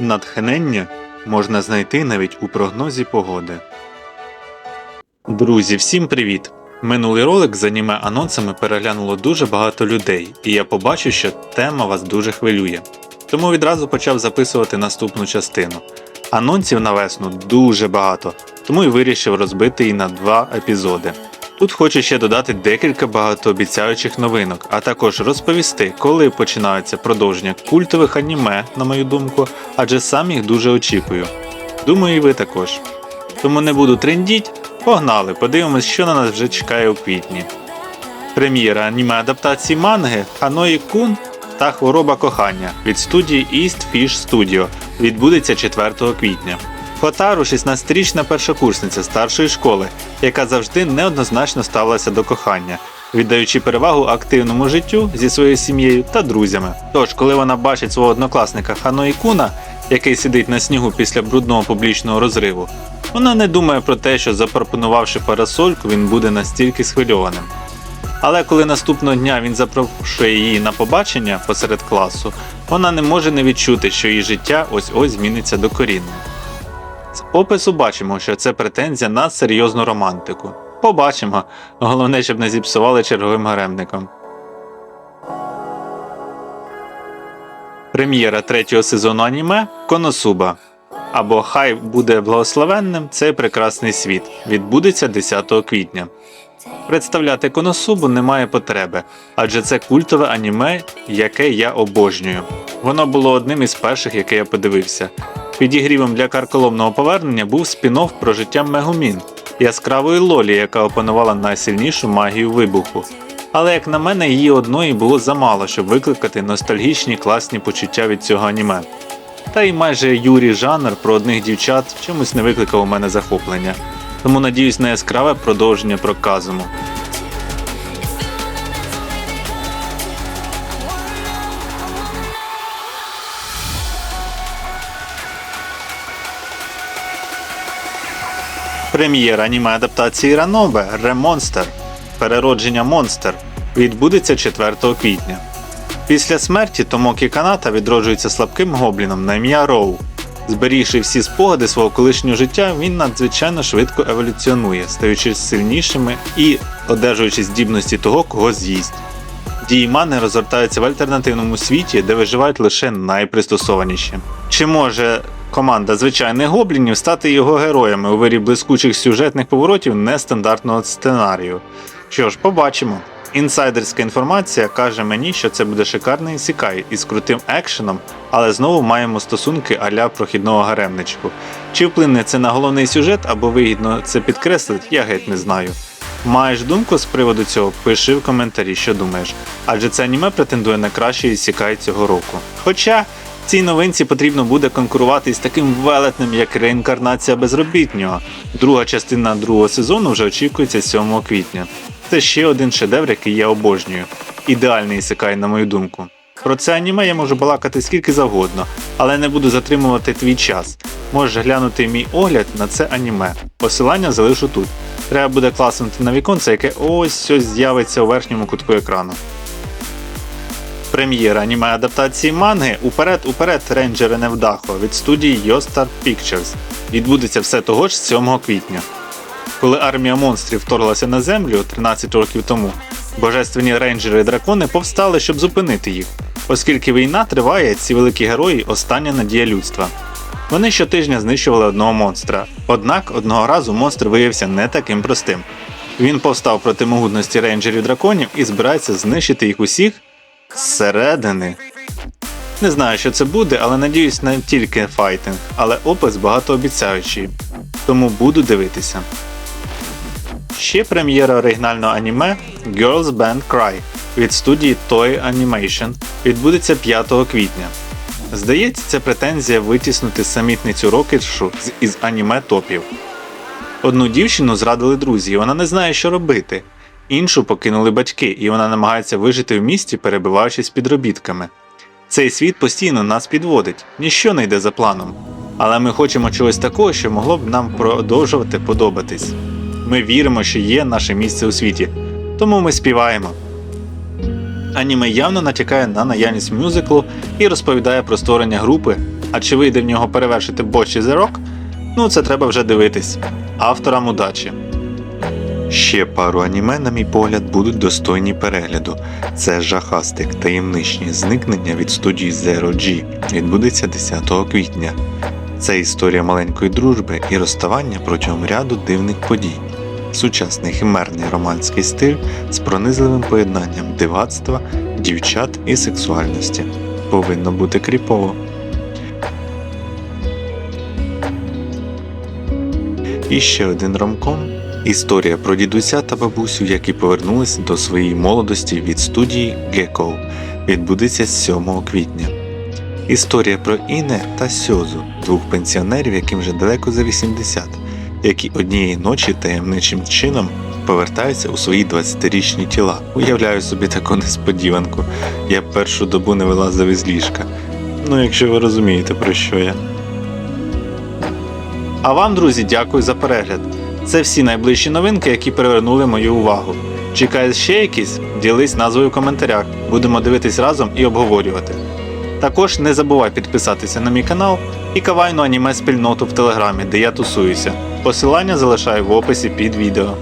Натхнення можна знайти навіть у прогнозі погоди. Друзі, всім привіт! Минулий ролик з аніме анонсами переглянуло дуже багато людей, і я побачив, що тема вас дуже хвилює. Тому відразу почав записувати наступну частину. Анонсів на весну дуже багато, тому і вирішив розбити її на два епізоди. Тут хочу ще додати декілька багатообіцяючих новинок, а також розповісти, коли починаються продовження культових аніме, на мою думку, адже сам їх дуже очікую. Думаю, і ви також. Тому не буду трендіть, погнали, подивимось, що на нас вже чекає у квітні. Прем'єра аніме адаптації манги Ханої Кун та Хвороба кохання від студії East Fish Studio відбудеться 4 квітня. Хотару 16-річна першокурсниця старшої школи, яка завжди неоднозначно ставилася до кохання, віддаючи перевагу активному життю зі своєю сім'єю та друзями. Тож, коли вона бачить свого однокласника Ханої Куна, який сидить на снігу після брудного публічного розриву, вона не думає про те, що запропонувавши парасольку, він буде настільки схвильованим. Але коли наступного дня він запрошує її на побачення посеред класу, вона не може не відчути, що її життя ось ось зміниться докорінно. З опису бачимо, що це претензія на серйозну романтику. Побачимо. Головне, щоб не зіпсували черговим гаремником. Прем'єра третього сезону аніме Коносуба. Або Хай буде благословенним цей прекрасний світ. Відбудеться 10 квітня. Представляти Коносубу немає потреби, адже це культове аніме, яке я обожнюю. Воно було одним із перших, яке я подивився. Підігрівом для карколомного повернення був спін-офф про життя Мегумін, яскравої Лолі, яка опанувала найсильнішу магію вибуху. Але як на мене, її одної було замало, щоб викликати ностальгічні класні почуття від цього аніме. Та й майже Юрій жанр про одних дівчат чомусь не викликав у мене захоплення. Тому надіюсь на яскраве продовження про Казуму. Прем'єра аніме адаптації Ранобе Ремонстер Переродження Монстер відбудеться 4 квітня. Після смерті Томокі Каната відроджується слабким гобліном на ім'я Роу. Зберігши всі спогади свого колишнього життя, він надзвичайно швидко еволюціонує, стаючи сильнішими і одержуючи здібності того, кого з'їсть. Дії мани розгортаються в альтернативному світі, де виживають лише найпристосованіші. Чи може команда звичайних гоблінів стати його героями у вирі блискучих сюжетних поворотів нестандартного сценарію? Що ж, побачимо. Інсайдерська інформація каже мені, що це буде шикарний сікай із крутим екшеном, але знову маємо стосунки аля прохідного гаремничку. Чи вплине це на головний сюжет або вигідно це підкреслить, я геть не знаю. Маєш думку з приводу цього? Пиши в коментарі, що думаєш, адже це аніме претендує на кращий ісікай цього року. Хоча цій новинці потрібно буде конкурувати із таким велетнем, як реінкарнація безробітнього. Друга частина другого сезону вже очікується 7 квітня. Це ще один шедевр, який я обожнюю. Ідеальний ісикай, на мою думку. Про це аніме я можу балакати скільки завгодно, але не буду затримувати твій час. Можеш глянути мій огляд на це аніме. Посилання залишу тут. Треба буде класнути на віконце, яке ось ось з'явиться у верхньому кутку екрану. Прем'єра аніме адаптації манги Уперед уперед рейнджери невдахо від студії Yostar Pictures. Відбудеться все того ж 7 квітня. Коли армія монстрів вторглася на землю 13 років тому, божественні рейнджери і дракони повстали, щоб зупинити їх. Оскільки війна триває, ці великі герої остання надія людства. Вони щотижня знищували одного монстра. Однак одного разу монстр виявився не таким простим. Він повстав проти могутності рейнджерів драконів і збирається знищити їх усіх зсередини. Не знаю, що це буде, але надіюсь не тільки файтинг, але опис багатообіцяючий. Тому буду дивитися. Ще прем'єра оригінального аніме Girls Band Cry від студії Toy Animation відбудеться 5 квітня. Здається, це претензія витіснути самітницю Рокетшу із аніме топів. Одну дівчину зрадили друзі, вона не знає, що робити. Іншу покинули батьки, і вона намагається вижити в місті, перебиваючись підробітками. Цей світ постійно нас підводить, ніщо не йде за планом. Але ми хочемо чогось такого, що могло б нам продовжувати подобатись. Ми віримо, що є наше місце у світі, тому ми співаємо. Аніме явно натякає на наявність мюзиклу і розповідає про створення групи А чи вийде в нього перевершити бочі зірок? Ну це треба вже дивитись. Авторам удачі. Ще пару аніме, на мій погляд, будуть достойні перегляду. Це жахастик таємничні зникнення від студії Zero G. Відбудеться 10 квітня. Це історія маленької дружби і розставання протягом ряду дивних подій. Сучасний химерний романський стиль з пронизливим поєднанням дивацтва, дівчат і сексуальності. Повинно бути кріпово. І ще один ромком. Історія про дідуся та бабусю, які повернулися до своєї молодості від студії Гекко, відбудеться 7 квітня. Історія про Іне та Сьозу, двох пенсіонерів, яким вже далеко за 80, які однієї ночі таємничим чином повертаються у свої 20-річні тіла. Уявляю собі таку несподіванку. Я першу добу не вилазив із ліжка. Ну, якщо ви розумієте, про що я. А вам, друзі, дякую за перегляд. Це всі найближчі новинки, які привернули мою увагу. Чекаєш ще якісь? Ділись назвою в коментарях. Будемо дивитись разом і обговорювати. Також не забувай підписатися на мій канал і кавайну аніме спільноту в телеграмі, де я тусуюся. Посилання залишаю в описі під відео.